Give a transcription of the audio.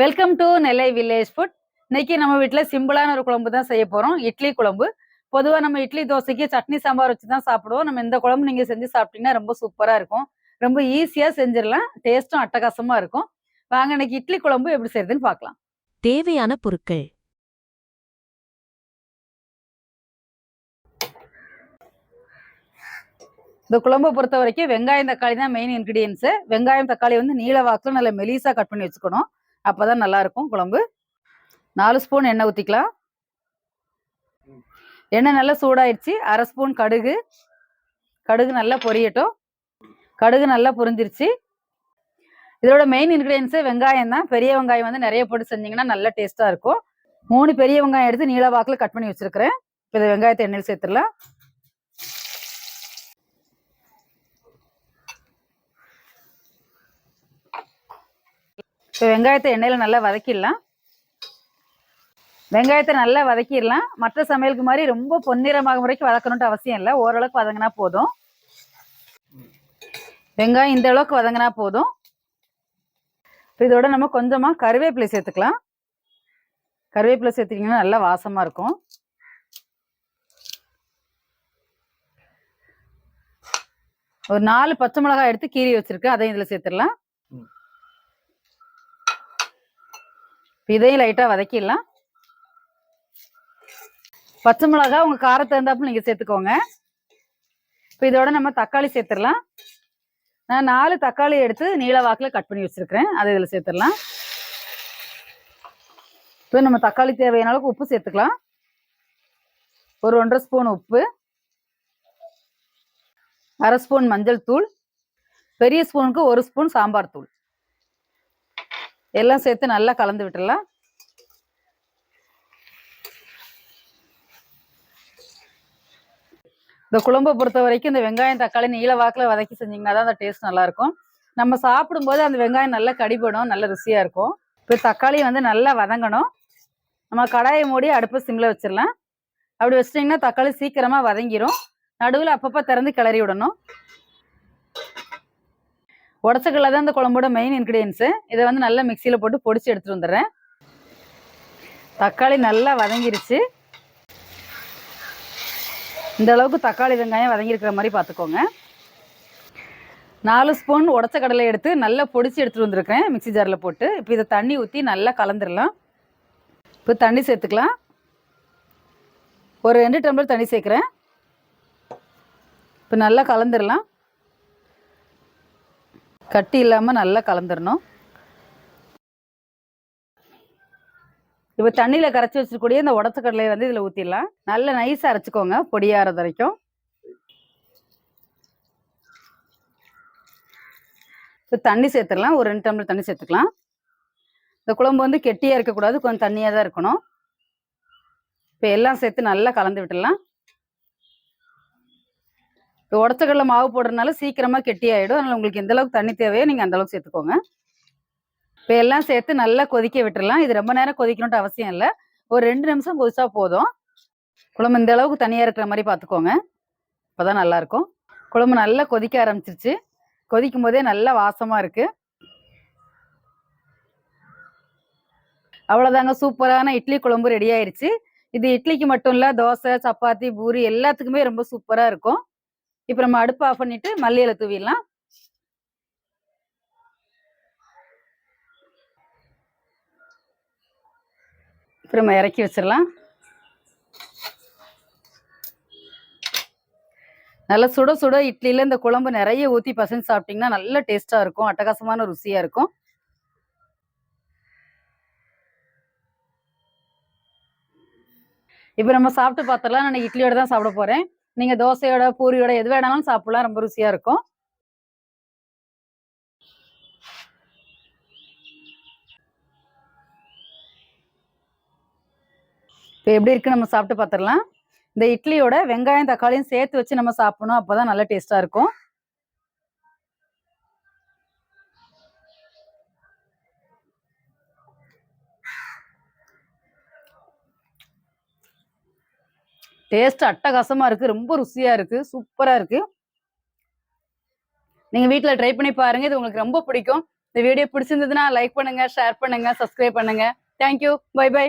Welcome to Nellai village food இன்னைக்கு நம்ம வீட்டில் சிம்பிளான ஒரு குழம்பு தான் செய்ய போகிறோம் இட்லி குழம்பு. பொதுவாக நம்ம இட்லி தோசைக்கு சட்னி சாம்பார் வச்சு தான் சாப்பிடுவோம். நம்ம இந்த குழம்பு நீங்கள் செஞ்சு சாப்பிட்டீங்கன்னா ரொம்ப சூப்பராக இருக்கும். ரொம்ப ஈஸியாக செஞ்சிடலாம். டேஸ்ட்டும் அட்டகாசமாக இருக்கும். வாங்க இன்னைக்கு இட்லி குழம்பு எப்படி செய்யறதுன்னு பார்க்கலாம். தேவையான பொருட்கள். இந்த குழம்பை பொறுத்த வரைக்கும் வெங்காயம் தக்காளி தான் மெயின் இன்க்ரீடியன்ஸு வெங்காயம் தக்காளி வந்து நீல வாக்கில் நல்ல மெலிசாக கட் பண்ணி வச்சுக்கணும். அப்போ தான் நல்லா இருக்கும் குழம்பு. நாலு ஸ்பூன் எண்ணெய் ஊற்றிக்கலாம் எண்ணெய் நல்லா சூடாயிடுச்சு. அரை ஸ்பூன் கடுகு. கடுகு நல்லா பொரியட்டும். கடுகு நல்லா பொரிஞ்சிருச்சு. இதோட மெயின் இன்க்ரீடியன்ஸு வெங்காயம் தான். பெரிய வெங்காயம் வந்து நிறைய போட்டு செஞ்சீங்கன்னா நல்லா டேஸ்ட்டாக இருக்கும். மூணு பெரிய வெங்காயம் எடுத்து நீள வாக்கில் கட் பண்ணி வச்சுருக்கிறேன். இப்போ இந்த வெங்காயத்தை எண்ணெயில் சேர்த்துடலாம். இப்போ வெங்காயத்தை எண்ணெயில் நல்லா வதக்கிடலாம். வெங்காயத்தை நல்லா வதக்கிடலாம். மற்ற சமையலுக்கு மாதிரி ரொம்ப பொன்னிறமாக முறைக்கு வதக்கணுன்ட்டு அவசியம் இல்லை. ஓரளவுக்கு வதங்கினா போதும். வெங்காயம் இந்த அளவுக்கு வதங்கினா போதும். இதோட நம்ம கொஞ்சமாக கருவேப்பிலை சேர்த்துக்கலாம். கருவேப்பிலை சேர்த்துக்கிங்கன்னா நல்லா வாசமாக இருக்கும். ஒரு நாலு பச்சை மிளகாய் எடுத்து கீறி வச்சிருக்கேன் அதையும் இதில் சேர்த்துடலாம் இப்ப இதையும் லைட்டாக வதக்கிடலாம். பச்சை மிளகா உங்கள் காரத்தை இருந்தாப்புல நீங்கள் சேர்த்துக்கோங்க. இப்போ இதோட நம்ம தக்காளி சேர்த்துடலாம். நான் நாலு தக்காளி எடுத்து நீல வாக்கில் கட் பண்ணி வச்சிருக்கிறேன். அதை இதில் சேர்த்துடலாம். இப்போ நம்ம தக்காளி தேவையான அளவுக்கு உப்பு சேர்த்துக்கலாம். ஒரு ஒன்றரை ஸ்பூன் உப்பு. அரை ஸ்பூன் மஞ்சள் தூள். பெரிய ஸ்பூனுக்கு ஒரு ஸ்பூன் சாம்பார் தூள். எல்லாம் சேர்த்து நல்லா கலந்து விட்டுடலாம் இந்த குழம்பை பொறுத்த வரைக்கும் இந்த வெங்காயம் தக்காளி நீல வாக்கில் வதக்கி செஞ்சீங்கன்னா தான் அந்த டேஸ்ட் நல்லாயிருக்கும். நம்ம சாப்பிடும்போது அந்த வெங்காயம் நல்லா கடிபடும் நல்ல ருசியாக இருக்கும். இப்போ தக்காளி வந்து நல்லா வதங்கணும். நம்ம கடாயை மூடி அடுப்பு சிம்மில் வச்சிடலாம். அப்படி வச்சிட்டிங்கன்னா தக்காளி சீக்கிரமாக வதங்கிரும். நடுவில் அப்பப்போ திறந்து கிளறி விடணும். உடச்சக்கடலை தான் இந்த குழம்போட மெயின் இன்க்ரீடியன்ஸு இதை வந்து நல்லா மிக்சியில் போட்டு பொடிச்சு எடுத்துட்டு வந்துடுறேன். தக்காளி நல்லா வதங்கிருச்சு. இந்த அளவுக்கு தக்காளி வெங்காயம் வதங்கியிருக்கிற மாதிரி பார்த்துக்கோங்க. நாலு ஸ்பூன் உடச்ச கடலை எடுத்து நல்லா பொடிச்சு எடுத்துட்டு வந்திருக்கேன் மிக்ஸி ஜாரில் போட்டு. இப்போ இதை தண்ணி ஊற்றி நல்லா கலந்துடலாம். இப்போ தண்ணி சேர்த்துக்கலாம். ஒரு ரெண்டு டம்ளர் தண்ணி சேர்க்குறேன். இப்போ நல்லா கலந்துடலாம். கட்டி இல்லாமல் நல்லா கலந்துடணும் இப்போ தண்ணியில் கரைச்சி வச்சிருக்கூடிய இந்த உடச்ச கடலையை வந்து இதில் ஊற்றிடலாம் நல்லா நைஸாக அரைச்சிக்கோங்க பொடியாகிறது வரைக்கும். இப்போ தண்ணி சேர்த்துடலாம் ஒரு ரெண்டு டம்ளர் தண்ணி சேர்த்துக்கலாம். இந்த குழம்பு வந்து கெட்டியாக இருக்கக்கூடாது கொஞ்சம் தண்ணியாக தான் இருக்கணும். இப்போ எல்லாம் சேர்த்து நல்லா கலந்து விட்டுடலாம். உடச்சக்கல்ல மாவு போடுறதுனால சீக்கிரமாக கெட்டி ஆகிடும் அதனால் உங்களுக்கு எந்த அளவுக்கு தண்ணி தேவையோ நீங்கள் அந்த அளவுக்கு சேர்த்துக்கோங்க. இப்போ எல்லாம் சேர்த்து நல்லா கொதிக்க விட்டுறலாம். இது ரொம்ப நேரம் கொதிக்கணும்ட்டு அவசியம் இல்லை. ஒரு ரெண்டு நிமிஷம் கொதிச்சா போதும். குழம்பு இந்த அளவுக்கு தனியாக இருக்கிற மாதிரி பார்த்துக்கோங்க அப்போதான் நல்லா இருக்கும். குழம்பு நல்லா கொதிக்க ஆரம்பிச்சிருச்சு. கொதிக்கும் போதே நல்லா வாசமாக இருக்குது அவ்வளோதாங்க சூப்பரான இட்லி குழம்பு ரெடி ஆயிருச்சு. இது இட்லிக்கு மட்டும் இல்லை தோசை சப்பாத்தி பூரி எல்லாத்துக்குமே ரொம்ப சூப்பராக இருக்கும். இப்போ நம்ம அடுப்பு ஆஃப் பண்ணிட்டு மல்லியில தூவிடலாம். இப்போ நம்ம இறக்கி வச்சிடலாம். நல்லா சுட சுட இட்லியில் இந்த குழம்பு நிறைய ஊற்றி பசங்க சாப்பிட்டீங்கன்னா நல்ல டேஸ்ட்டாக இருக்கும். அட்டகாசமான ருசியாக இருக்கும். இப்போ நம்ம சாப்பிட்டு பார்த்தலாம் நான் இட்லியோட தான் சாப்பிட போகிறேன் நீங்கள் தோசையோட பூரியோட எது வேணாலும் சாப்பிடலாம். ரொம்ப ருசியாக இருக்கும். இப்போ எப்படி இருக்கு? நம்ம சாப்பிட்டு பார்த்துடலாம் இந்த இட்லியோட வெங்காயம் தக்காளியும் சேர்த்து வச்சு நம்ம சாப்பிடணும். அப்போதான் நல்ல டேஸ்ட்டாக இருக்கும். டேஸ்ட் அட்டகாசமா இருக்கு ரொம்ப ருசியா இருக்கு சூப்பரா இருக்கு. நீங்க வீட்ல ட்ரை பண்ணி பாருங்க இது உங்களுக்கு ரொம்ப பிடிக்கும். இந்த வீடியோ பிடிச்சிருந்ததுன்னா லைக் பண்ணுங்க ஷேர் பண்ணுங்க சப்ஸ்கிரைப் பண்ணுங்க. Thank you bye by